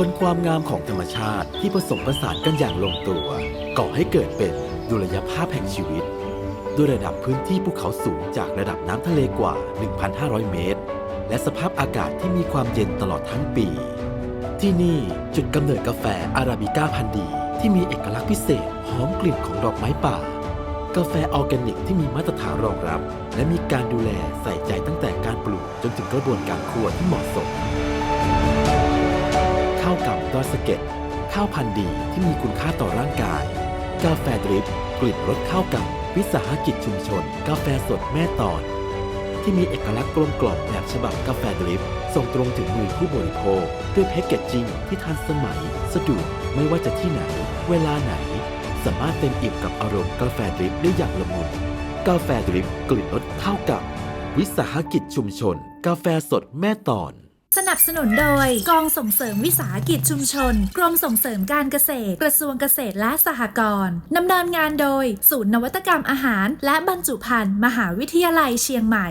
บนความงามของธรรมชาติที่ผสมผสานกันอย่างลงตัว ก่อให้เกิดเป็นดุลยภาพแห่งชีวิต ด้วยระดับพื้นที่ภูเขาสูงจากระดับน้ำทะเลกว่า 1,500 เมตร และสภาพอากาศที่มีความเย็นตลอดทั้งปี ที่นี่จุดกำเนิดกาแฟอาราบิก้าพันธุ์ดี ที่มีเอกลักษณ์พิเศษหอมกลิ่นของดอกไม้ป่า กาแฟออร์แกนิกที่มีมาตรฐานรองรับ และมีการดูแลใส่ใจตั้งแต่การปลูกจนถึงกระบวนการคั่วที่เหมาะสม กำดอยสเก็ดข้าวพันธุ์ดีที่มีคุณค่าต่อร่างกาย กาแฟดริปกลิ่นรสข้าวกำวิสาหกิจชุมชน กาแฟสดแม่ตอนที่มีเอกลักษณ์กลมกล่อมแบบฉบับกาแฟดริปส่งตรงถึงมือผู้บริโภค ด้วยแพ็กเกจจิ้งที่ทันสมัย สะดวกไม่ว่าจะที่ไหน เวลาไหน สามารถเต็มอิ่มกับอารมณ์กาแฟดริปได้อย่างละมุนกาแฟดริปกลิ่นรสข้าวกำวิสาหกิจชุมชน กาแฟสดแม่ตอน สนับสนุนโดย กองส่งเสริมวิสาหกิจชุมชน กรมส่งเสริมการเกษตร กระทรวงเกษตรและสหกรณ์ดำเนินงานโดย ศูนย์นวัตกรรมอาหาร และบรรจุภัณฑ์มหาวิทยาลัยเชียงใหม่